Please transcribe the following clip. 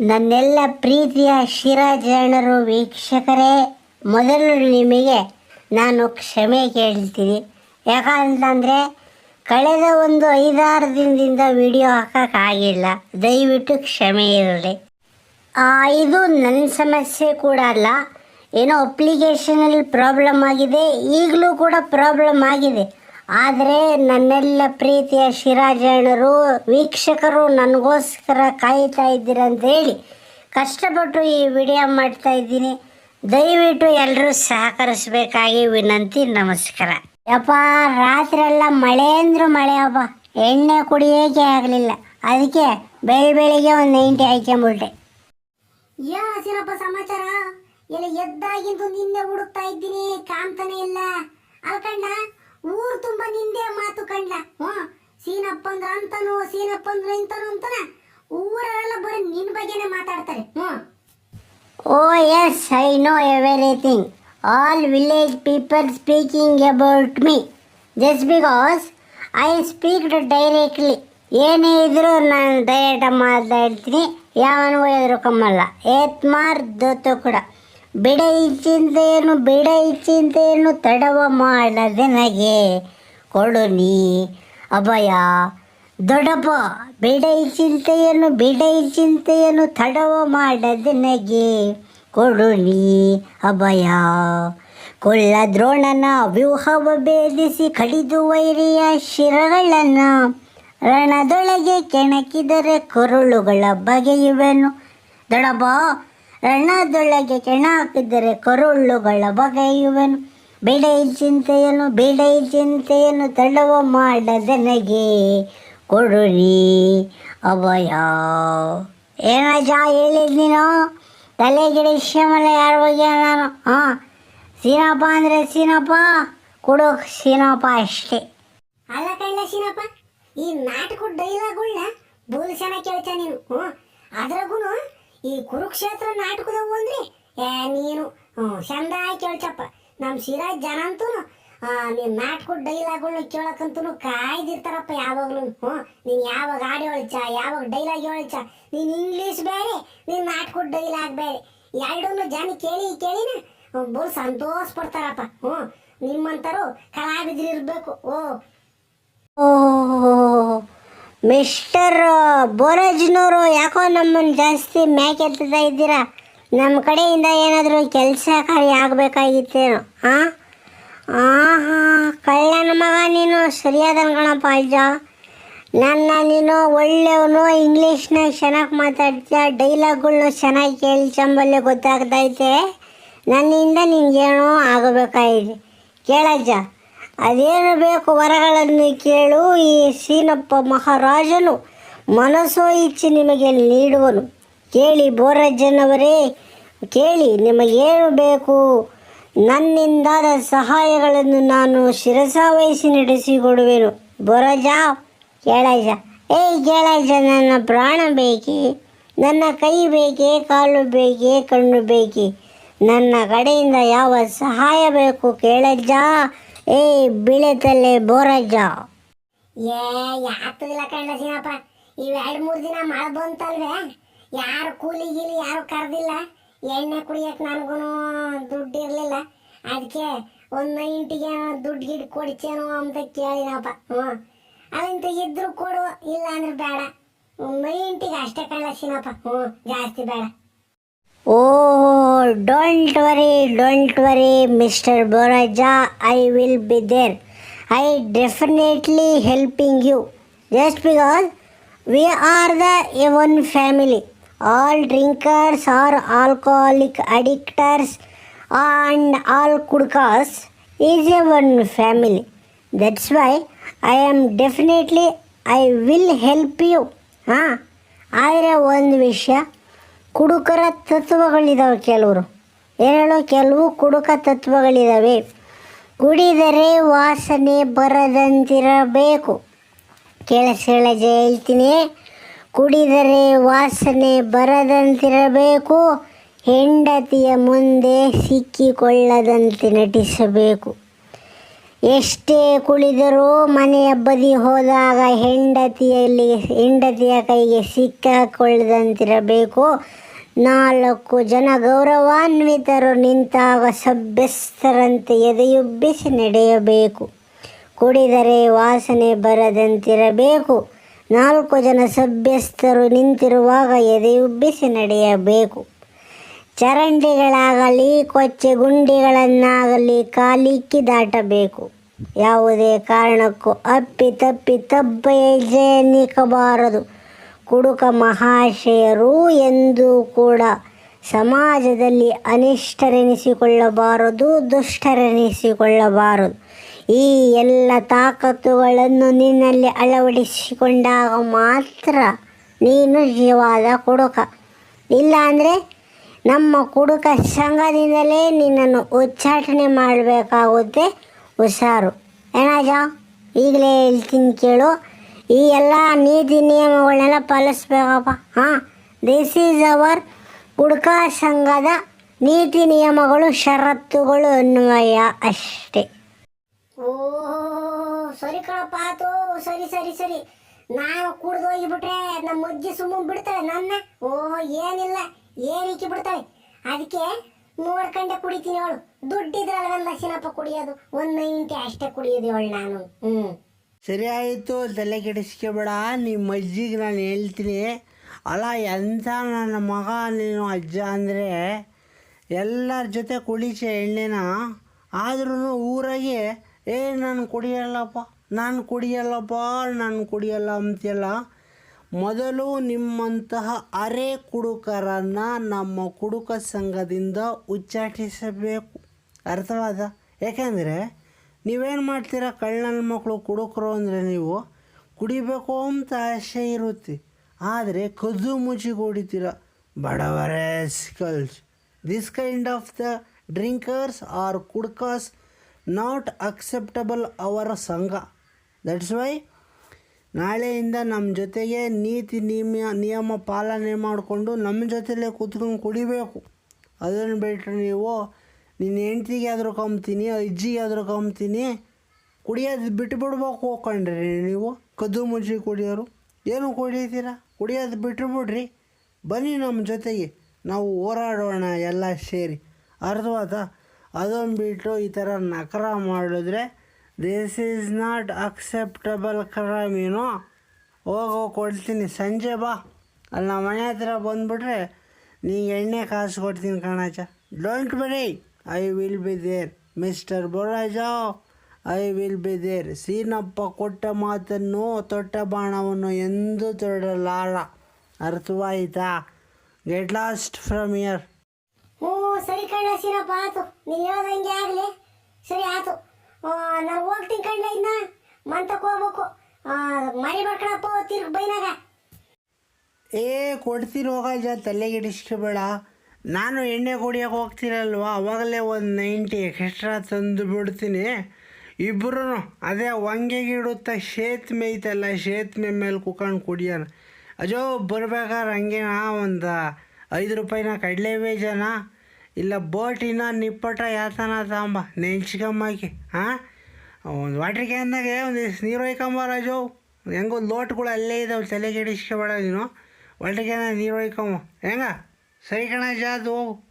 ನನ್ನೆಲ್ಲ ಪ್ರೀತಿಯ ಶಿರಾಜರಣರು ವೀಕ್ಷಕರೇ, ಮೊದಲು ನಿಮಗೆ ನಾನು ಕ್ಷಮೆ ಕೇಳ್ತೀನಿ. ಯಾಕಂತಂದರೆ, ಕಳೆದ ಒಂದು ಐದಾರು ದಿನದಿಂದ ವಿಡಿಯೋ ಹಾಕೋಕ್ಕಾಗಿಲ್ಲ ದಯವಿಟ್ಟು ಕ್ಷಮೆ ಇರಲಿ. ಇದು ನನ್ನ ಸಮಸ್ಯೆ ಕೂಡ ಅಲ್ಲ. ಏನೋ ಅಪ್ಲಿಕೇಶನಲ್ಲಿ ಪ್ರಾಬ್ಲಮ್ ಆಗಿದೆ. ಈಗಲೂ ಕೂಡ ಪ್ರಾಬ್ಲಮ್ ಆಗಿದೆ. ಆದರೆ ನನ್ನೆಲ್ಲ ಪ್ರೀತಿಯ ಶಿರಾಜಣ್ಣರು, ವೀಕ್ಷಕರು ನನಗೋಸ್ಕರ ಕಾಯ್ತಾ ಇದ್ದೀರ ಅಂತ ಹೇಳಿ ಕಷ್ಟಪಟ್ಟು ಈ ವಿಡಿಯೋ ಮಾಡ್ತಾ ಇದ್ದೀನಿ. ದಯವಿಟ್ಟು ಎಲ್ಲರೂ ಸಹಕರಿಸಬೇಕಾಗಿ ವಿನಂತಿ, ನಮಸ್ಕಾರ. ಯಪ್ಪ ರಾತ್ರೆಲ್ಲ ಮಳೆ ಅಂದ್ರೆ ಮಳೆ ಅಪ್ಪ. ಎಣ್ಣೆ ಕುಡಿಯೋಕೆ ಆಗಲಿಲ್ಲ. ಅದಕ್ಕೆ ಬೆಳಿ ಬೆಳಿಗ್ಗೆ ಒಂದು ನೈಂಟಿ ಹಾಕ್ಕೊಂಬಿಟ್ಟೆ ಏನಪ್ಪ ಸಮಾಚಾರ? ಎಲ್ಲ ಎದ್ದಾಗಿಂದು ನಿನ್ನೆ ಹುಡುಕ್ತಾ ಇದ್ದೀನಿ ಕಾಣ್ತಾನೆ ಇಲ್ಲ. ಅಲ್ಕಂಡ? ಊರ್ ತುಂಬಾ ನಿಂದೆ ಮಾತು ಕಂಡ್ಲ ಹ್ಮ್ ಸೀನಪ್ಪ ಅಂದ್ರ ಅಂತನು ಸೀನಪ್ಪ ಅಂದ್ರ ಇಂತನು ಅಂತನ ಊರಲ್ಲ ಬರೀ ನಿನ್ ಬಗ್ಗೆನೆ ಮಾತಾಡ್ತಾರೆ. Hmm O, yes, I know everything. All village people speaking about me. Just because I speak directly. ಏನೇ ಇದ್ರೂ ನಾನು ಡೈರೆಕ್ಟಾಗಿ ಮಾತಾಡ್ತೀನಿ. ಯಾವನಿಗೂ ಎದುರುಕಮ್ಮಲ್ಲ. ಏತ್ಮಾರ್ ದೊತ್ತು ಕೂಡ. ಬಿಡ ಈ ಚಿಂತೆಯನ್ನು ಬಿಡ ಈ ಚಿಂತೆಯನ್ನು ತಡವ ಮಾಡದೆ ನನಗೆ ಕೊಡು ನೀ ಅಭಯ. ದೊಡಪ ಬಿಡ ಈ ಚಿಂತೆಯನ್ನು ಬಿಡ ಈ ಚಿಂತೆಯನ್ನು ತಡವ ಮಾಡದೆ ನನಗೆ ಕೊಡು ನೀ ಅಭಯ. ಕೊಳ್ಳ ದ್ರೋಣನ ವ್ಯೂಹವ ಭೇದಿಸಿ ಕಡಿದು ವೈರಿಯ ಶಿರಗಳನ್ನು ರಣದೊಳಗೆ ಕೆಣಕಿದರೆ ಕೊರಳುಗಳ ಬಗೆಯುವೆನು. ದೊಡಬ ರಣದೊಳಗೆ ಕೆಣ ಹಾಕಿದರೆ ಕರುಳುಗಳ ಬಗೆಯುವೆನು. ಬೇಡ ಚಿಂತೆಯನ್ನು ಬೇಡ ಚಿಂತೆಯನ್ನು ತಡವ ಮಾಡದನಗೆ ಕೊಡುರಿ ಅಭಯ. ಏನಜ ಹೇಳಿದ್ ನೀನು? ತಲೆಗಿಡ ಶ್ಯಾಮಲ ಯಾರ ಬಗ್ಗೆ ನಾನು? ಹಾಂ ಸೀನಪ್ಪ ಅಂದರೆ ಸೀನಪ್ಪ, ಕೊಡು ಸೀನಪ್ಪ ಅಷ್ಟೇ. ಅಲ್ಲ ಕಳ್ಳ ಸೀನಪ್ಪ, ಈ ನಾಟಕ ಡೈಲಾಗ್ಗಳನ್ನ ಬೂಲ್ ಚೆನ್ನಾಗಿ ಕೇಳ್ತಾ ನೀನು. ಹ್ಞೂ ಅದ್ರಾಗೂ ಈ ಕುರುಕ್ಷೇತ್ರ ನಾಟಕದವು ಅಂದ್ರೆ ನೀನು ಚಂದ ಕೇಳ್ಚಪ್ಪ. ನಮ್ಮ ಸಿರಾಜ್ ಜನ ಅಂತೂ ನೀನು ನಾಟಕ ಡೈಲಾಗ್ಗಳನ್ನ ಕೇಳಕ್ಕಂತೂ ಕಾಯ್ದಿರ್ತಾರಪ್ಪ ಯಾವಾಗಲೂ. ಹ್ಞೂ ನೀನು ಯಾವಾಗ ಹಾಡು ಹೇಳ್ಚ, ಯಾವಾಗ ಡೈಲಾಗ್ ಹೇಳ್ಚ, ನೀನು ಇಂಗ್ಲೀಷ್ ಬೇರೆ, ನೀನು ನಾಟಕ ಡೈಲಾಗ್ ಬೇರೆ. ಎರಡನ್ನೂ ಜನ ಕೇಳಿ ಕೇಳಿನ ಬೋಲ್ ಸಂತೋಷ ಪಡ್ತಾರಪ್ಪ. ಹ್ಞೂ ನಿಮ್ಮಂತರು ಕಲಾವಿದ್ರು ಇರಬೇಕು ಓ. ಓ ಮಿಸ್ಟರ್ ಬೋರಜ್ನವರು ಯಾಕೋ ನಮ್ಮನ್ನು ಜಾಸ್ತಿ ಮ್ಯಾಕೆತ್ತಾ ಇದ್ದೀರಾ? ನಮ್ಮ ಕಡೆಯಿಂದ ಏನಾದರೂ ಕೆಲಸ ಕಾರ್ಯ ಆಗಬೇಕಾಗಿತ್ತೇನೋ ಹಾಂ ಹಾಂ ಹಾಂ ಕಳ್ಳನ ಮಗ ನೀನು, ಸರಿಯಾದ ಅಜ್ಜ. ನನ್ನ ನೀನು ಒಳ್ಳೆಯವನು, ಇಂಗ್ಲೀಷ್ನ ಚೆನ್ನಾಗಿ ಮಾತಾಡ್ತೀಯ, ಡೈಲಾಗ್ಗಳ್ನು ಚೆನ್ನಾಗಿ ಕೇಳಿ ಚಂಬಲ್ಲೇ ಗೊತ್ತಾಗ್ತೈತೆ ನನ್ನಿಂದ ನಿನಗೇನೋ ಆಗಬೇಕಾಗಿದೆ. ಕೇಳಜ್ಜ. ಅದೇನು ಬೇಕು ವರಗಳನ್ನು ಕೇಳು ಈ ಸೀನಪ್ಪ ಮಹಾರಾಜನು ಮನಸ್ಸೋ ಇಚ್ಛೆ ನಿಮಗೆ ನೀಡುವನು. ಕೇಳಿ ಬೋರಜ್ಜನವರೇ, ಕೇಳಿ ನಿಮಗೇನು ಬೇಕು? ನನ್ನಿಂದಾದ ಸಹಾಯಗಳನ್ನು ನಾನು ಶಿರಸಾವಹಿಸಿ ನಡೆಸಿಕೊಡುವೆನು. ಬೋರಜ ಕೇಳಜ ಏಯ್ ಕೇಳಜ ನನ್ನ ಪ್ರಾಣ ಬೇಕೇ? ನನ್ನ ಕೈ ಬೇಕೆ? ಕಾಲು ಬೇಕೆ? ಕಣ್ಣು ಬೇಕೇ? ನನ್ನ ಕಡೆಯಿಂದ ಯಾವ ಸಹಾಯ ಬೇಕು ಕೇಳಜ್ಜ? ಏ ಬಿಳೆತಲೆ ಬೋರಜ್ಜ. ಏ, ಯಾತದಿಲ್ಲ ಕಣ್ಣ ಸೀನಪ್ಪ ಇವ್ ಎರಡ್ ಮೂರ್ ದಿನ ಮಳೆ ಬಂತಲ್ವೇ? ಯಾರು ಕೂಲಿ ಗೀಲಿ ಯಾರು ಕರೆದಿಲ್ಲ. ಎಣ್ಣೆ ಕುಡಿಯಕ್ ನನಗೂ ದುಡ್ಡು ಇರಲಿಲ್ಲ. ಅದಕ್ಕೆ ಒಂದ್ ನೈಂಟಿಗೆ ದುಡ್ಡು ಗಿಡ್ ಕೊಡ್ತೇನೋ ಅಂತ ಕೇಳಿನಪ್ಪ. ಹ್ಞೂ. ಅದಂತ ಇದ್ರು ಕೊಡು ಇಲ್ಲ ಅಂದ್ರೆ ಬೇಡ. ಒಂದ್ ನೈಂಟಿಗೆ ಅಷ್ಟೇ ಕಳ್ಳ ಸೀನಪ್ಪ ಹ್ಞೂ, ಜಾಸ್ತಿ ಬೇಡ. oh don't worry don't worry mister Borajja I will be there I definitely helping you just because we are the a one family all drinkers are alcoholic addicters and all ಕುಡ್ಕಾಸ್ is a one family that's why I am definitely I will help you ಹಾಂ ಆದರೆ ಒಂದು ವಿಷಯ ಕುಡುಕರ ತತ್ವಗಳಿದ್ದಾವೆ ಕೆಲವರು. ಏನೇಳೋ ಕೆಲವು ಕುಡುಕ ತತ್ವಗಳಿದ್ದಾವೆ ಕುಡಿದರೆ ವಾಸನೆ ಬರದಂತಿರಬೇಕು. ಕೆಲಸಗಳ ಹೇಳ್ತೀನಿ. ಕುಡಿದರೆ ವಾಸನೆ ಬರದಂತಿರಬೇಕು. ಹೆಂಡತಿಯ ಮುಂದೆ ಸಿಕ್ಕಿಕೊಳ್ಳದಂತೆ ನಟಿಸಬೇಕು. ಎಷ್ಟೇ ಕುಳಿದರೂ ಮನೆಯ ಬದಿ ಹೋದಾಗ ಹೆಂಡತಿಯಲ್ಲಿ ಹೆಂಡತಿಯ ಕೈಗೆ ಸಿಕ್ಕಾಕೊಳ್ಳದಂತಿರಬೇಕು ನಾಲ್ಕು ಜನ ಗೌರವಾನ್ವಿತರು ನಿಂತಾಗ ಸಭ್ಯಸ್ಥರಂತೆ ಎದೆಯುಬ್ಬಿಸಿ ನಡೆಯಬೇಕು. ಕುಡಿದರೆ ವಾಸನೆ ಬರದಂತಿರಬೇಕು. ನಾಲ್ಕು ಜನ ಸಭ್ಯಸ್ಥರು ನಿಂತಿರುವಾಗ ಎದೆಯುಬ್ಬಿಸಿ ನಡೆಯಬೇಕು. ಚರಂಡಿಗಳಾಗಲಿ, ಕೊಚ್ಚೆ ಗುಂಡಿಗಳನ್ನಾಗಲಿ ಕಾಲಿಕ್ಕಿ ದಾಟಬೇಕು ಯಾವುದೇ ಕಾರಣಕ್ಕೂ ಅಪ್ಪಿ ತಪ್ಪಿ ತಬ್ಬ ನಿಕ್ಕಬಾರದು ಕುಡುಕ ಮಹಾಶಯರು ಎಂದು ಕೂಡ ಸಮಾಜದಲ್ಲಿ ಅನಿಷ್ಟರೆನಿಸಿಕೊಳ್ಳಬಾರದು, ದುಷ್ಟರೆನಿಸಿಕೊಳ್ಳಬಾರದು. ಈ ಎಲ್ಲ ತಾಕತ್ತುಗಳನ್ನು ನಿನ್ನಲ್ಲಿ ಅಳವಡಿಸಿಕೊಂಡಾಗ ಮಾತ್ರ ನೀನು ಜೀವಾದ ಕುಡುಕ. ಇಲ್ಲಾಂದರೆ ನಮ್ಮ ಕುಡುಕ ಸಂಘದಿಂದಲೇ ನಿನ್ನನ್ನು ಉಚ್ಚಾಟನೆ ಮಾಡಬೇಕಾಗುತ್ತೆ, ಹುಷಾರು. ಏನಾಜ ಈಗಲೇ ಹೇಳ್ತೀನಿ ಕೇಳು. ಈ ಎಲ್ಲ ನೀತಿ ನಿಯಮಗಳನ್ನೆಲ್ಲ ಪಾಲಿಸ್ಬೇಕಪ್ಪ. ಹಾಂ ದಿಸ್ ಈಸ್ ಅವರ್ ಕುಡುಕ ಸಂಘದ ನೀತಿ ನಿಯಮಗಳು, ಷರತ್ತುಗಳು ಅನ್ವಯ ಅಷ್ಟೇ. ಓ ಸರಿ ಕಣಪ್ಪ, ಆತು. ಸರಿ ಸರಿ ಸರಿ. ನಾನು ಕುಡ್ದು ಹೋಗಿಬಿಟ್ರೆ ನಮ್ಮ ಅಜ್ಜಿ ಸುಮ್ಮನೆ ಬಿಡ್ತಾಳೆ ನನ್ನ? ಓ ಏನಿಲ್ಲ. ಏರಿಕೆ ಬಿಡ್ತಾಳೆ? ಅದಕ್ಕೆ ನೋಡ್ಕೊಂಡೆ ಕುಡಿತೀನಿ ಅವಳು. ದುಡ್ಡಿದ್ರಲ್ಲ ನನ್ನ ಲಕ್ಷಣಪ್ಪ ಕುಡಿಯೋದು. ಒಂದು ನೈಂಟಿ ಅಷ್ಟೇ ಕುಡಿಯೋದು ಅವಳು ನಾನು. ಹ್ಞೂ ಸರಿ ಆಯಿತು, ತಲೆ ಕೆಡಿಸ್ಕೊಬೇಡ. ನಿಮ್ಮ ಅಜ್ಜಿಗೆ ನಾನು ಹೇಳ್ತೀನಿ. ಅಲ್ಲ ಎಂಥ ನನ್ನ ಮಗ ನೀನು ಅಜ್ಜ ಅಂದರೆ ಎಲ್ಲರ ಜೊತೆ ಕುಡಿಸೆ ಎಣ್ಣೆನ? ಆದ್ರೂ ಊರಾಗೆ, ಏ, ನಾನು ಕುಡಿಯಲ್ಲಪ್ಪ ನಾನು ಕುಡಿಯಲ್ಲಪ್ಪ, ನಾನು ಕುಡಿಯಲ್ಲ ಅಂತೆಲ್ಲ ಮೊದಲು ನಿಮ್ಮಂತಹ ಅರೆ ಕುಡುಕರನ್ನು ನಮ್ಮ ಕುಡುಕ ಸಂಘದಿಂದ ಉಚ್ಚಾಟಿಸಬೇಕು. ಅರ್ಥವಾದ? ಯಾಕೆಂದರೆ ನೀವೇನು ಮಾಡ್ತೀರಾ? ಕಳ್ಳನ ಮಕ್ಕಳು ಕುಡುಕರು ಅಂದರೆ ನೀವು ಕುಡಿಬೇಕು ಅಂತ ಆಸೆ ಇರುತ್ತೆ. ಆದರೆ ಕದ್ದು ಮುಚ್ಚಿ ಕುಡಿತೀರ? ಬಡವರೇ sculls this kind of the drinkers are ಕುಡ್ಕರ್ಸ್ not acceptable ಅವರ ಸಂಘ. ದಟ್ಸ್ ವೈ ನಾಳೆಯಿಂದ ನಮ್ಮ ಜೊತೆಗೆ ನೀತಿ ನಿಯಮ ನಿಯಮ ಪಾಲನೆ ಮಾಡಿಕೊಂಡು ನಮ್ಮ ಜೊತೆಲೇ ಕೂತ್ಕೊಂಡು ಕುಡಿಬೇಕು. ಅದನ್ನು ಬಿಟ್ಟರೆ ನೀವು ನಿನ್ನ ಹೆಂಡ್ತಿಗೆ ಆದರೂ ಕಂಬ್ತೀನಿ ಅಜ್ಜಿಗೆ ಆದರೂ ಕಂಬ್ತೀನಿ ಕುಡಿಯೋದು ಬಿಟ್ಬಿಡ್ಬೇಕು ಹೋಗ್ಕೊಂಡ್ರಿ ನೀವು. ಕದ್ದು ಮುಜ್ಜಿ ಕುಡಿಯೋರು. ಏನು ಕುಡಿತೀರಾ? ಕುಡಿಯೋದು ಬಿಟ್ಬಿಡ್ರಿ. ಬನ್ನಿ ನಮ್ಮ ಜೊತೆಗೆ. ನಾವು ಹೋರಾಡೋಣ ಎಲ್ಲ ಸೇರಿ. ಅರ್ಧವಾದ ಅದನ್ನು ಬಿಟ್ಟು ಈ ಥರ ನಕರ ಮಾಡಿದ್ರೆ this is not acceptable crime ಹೋಗೋ ಕೊಡ್ತೀನಿ. ಸಂಜೆ ಬಾ. ಅಲ್ಲಿ ನಮ್ಮ ಮನೆ ಹತ್ರ ಬಂದುಬಿಟ್ರೆ ನೀನು ಎಣ್ಣೆ ಕಾಸು ಕೊಡ್ತೀನಿ ಕಣಾಚ. Don't worry I will be there mister ಬೊರಾಜ I will be there Seenappa ಕೊಟ್ಟ ಮಾತನ್ನು, ತೊಟ್ಟ ಬಾಣವನ್ನು ಎಂದೂ ತೊಡಲಾರ ಅರ್ಥವಾಯಿತಾ? ಗೆಟ್ ಲಾಸ್ಟ್ ಫ್ರಮ್ ಇಯರ್ ಓ, ಸರಿ ಕಣ ಸೀನಪ್ಪ, ಆತು. ನೀನು ಹೇಳ್ದಂಗೆ ಆಗಲಿ. ಸರಿ, ಆತು. ನಾನು ಹೋಗ್ತೀನಿ ಕಣ್ಣ ಇನ್ನ. ಮಂತಕ್ಕೆ ಹೋಗ್ಬೇಕು. ಆ, ಮರಿಬೇಕಣಪ್ಪ ತಿರ್ಗಿ ಬೈನಾಗ. ಏ ಕೊಡ್ತೀನಿ ಹೋಗಜ ತಲೆಗಿಡಿಸ್ಕೋಬೇಡ ನಾನು ಎಣ್ಣೆ ಕುಡಿಯೋಕೆ ಹೋಗ್ತೀರಲ್ವ? ಅವಾಗಲೇ ಒಂದು ನೈಂಟಿ ಎಕ್ಸ್ಟ್ರಾ ತಂದು ಬಿಡ್ತೀನಿ. ಇಬ್ಬರೂ ಅದೇ ಹೊಂಗೆಗಿಡುತ್ತಾ ಶೇತ್ ಮೇಯ್ತಲ್ಲ ಶೇತ್ ಮೇ ಮೇಲೆ ಕುತ್ಕೊಂಡು ಕುಡಿಯೋಣ ಅಜೋ ಬರ್ಬೇಕಾದ್ರೆ ಹಂಗೇನಾ? ಒಂದು ಐದು ರೂಪಾಯಿನ ಕಡಲೆ ಬೀಜನ? ಇಲ್ಲ, ಬೋಟಿನ ನಿಪ್ಪಟ ಯಾತನ ತಾಂಬ ನೆಂಚ್ಕೊಂಬಾಕಿ ಹಾಂ ಒಂದು ವಾಟ್ರ್ ಕ್ಯಾನ್ದಾಗೆ ಒಂದು ನೀರು ಒಯ್ಕೊಂಬಾರ ರಾಜು. ಹೆಂಗೋ ಲೋಟ್ಗಳು ಅಲ್ಲೇ ಇದಾವೆ ತಲೆ ಕೆಡಿಸ್ಕೊಬೇಡ ನೀನು. ವಾಟ್ರ್ ಕ್ಯಾನ್ ನೀರು ಒಯ್ಕೊಂಬ. ಹೆಂಗ? ಸರಿ ಕಣ ಜಾದು ಹೋಗು